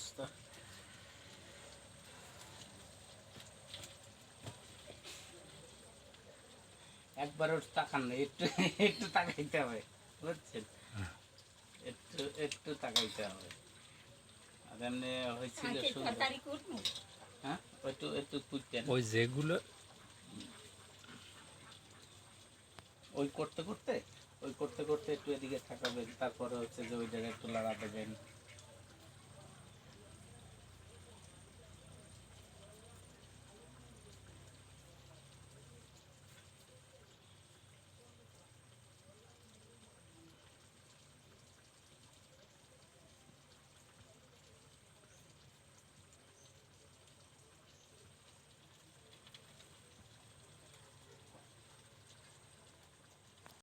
অবস্থা একবার ওর তাকান না একটু একটু তাকাইতে হবে বুঝছেন? হ্যাঁ। একটু একটু তাকাইতে হবে। আর এমনি হয়েছিল আচ্ছা, হ্যাঁ একটু একটু ওই যেগুলো ওই করতে করতে? ওই করতে করতে একটু এদিকে থাকাবেন তারপরে হচ্ছে যে ওই জায়গায় একটু লড়া দেবেন।